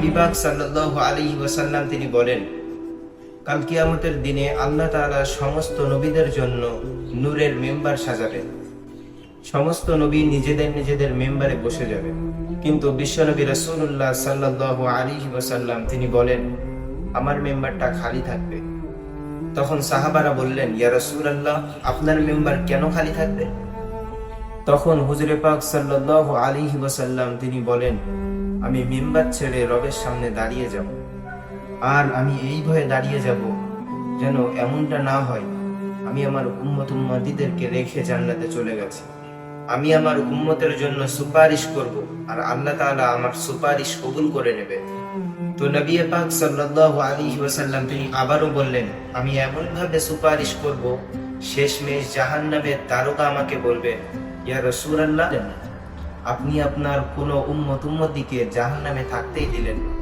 নবী পাক সাল্লাল্লাহু আলাইহি ওয়াসাল্লাম তিনি বলেন, কাল কিয়ামতের দিনে আল্লাহ তাআলা সমস্ত নবীদের জন্য নূরের মেম্বার সাজাবেন। সমস্ত নবী নিজেদের নিজেদের মেম্বারে বসে যাবে কিন্তু বিশ্বনবী রাসূলুল্লাহ সাল্লাল্লাহু আলাইহি ওয়াসাল্লাম তিনি বলেন, আমার মেম্বারটা খালি থাকবে। তখন সাহাবারা বললেন, ইয়া রাসূলুল্লাহ, আপনার মেম্বার কেন খালি থাকবে? তখন হুজুরে পাক সাল্লাল্লাহু আলাইহি ওয়াসাল্লাম তিনি বলেন আমি মেম্বার ছেড়ে রবের সামনে দাঁড়িয়ে যাব। আর আমি এই ভয়ে দাঁড়িয়ে যাব যেন এমনটা না হয়। আমি আমার উম্মত উম্মতিদেরকে রেখে জান্নাতে চলে গেছি। আমি আমার উম্মতের জন্য সুপারিশ করব আর আল্লাহ তাআলা আমার সুপারিশ কবুল করে নেবে। তো নবী পাক সাল্লাল্লাহু আলাইহি ওয়াসাল্লাম তিনি আবারও বললেন, আমি এমন ভাবে সুপারিশ করব শেষ মেশ জাহান্নামের তারকা আমাকে বলবে, ইয়া রাসূলুল্লাহ আপনি আপনার কোনো উম্মত জাহান নামে থাকতেই দিলেন না।